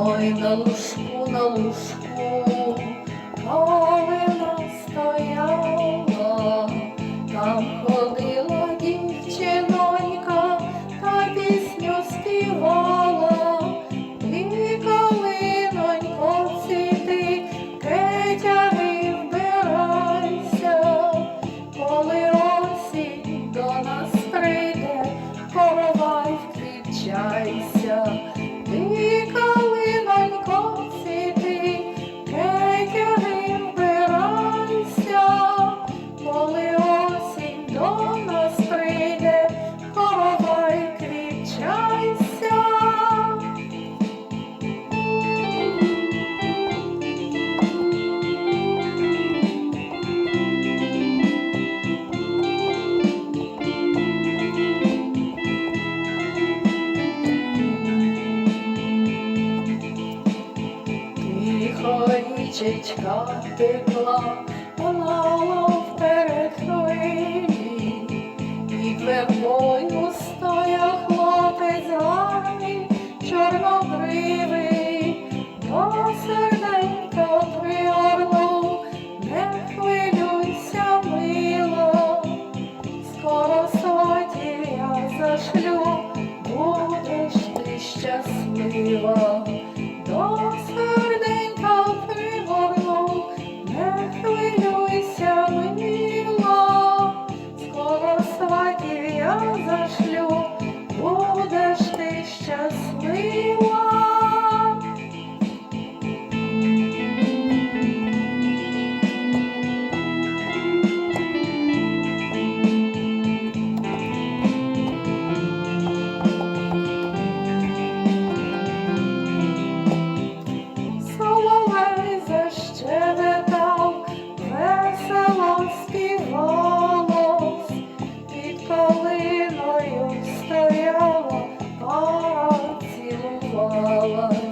Ой, на лужку, на лужку, Річечка текла, лунала вперед хвилі, і вербою стояв хлопець гарний, чорнобривий, до серденька пригорнув, не хвилюйся, мило, скоро сватів я зашлю, будеш ти щаслива. Oh.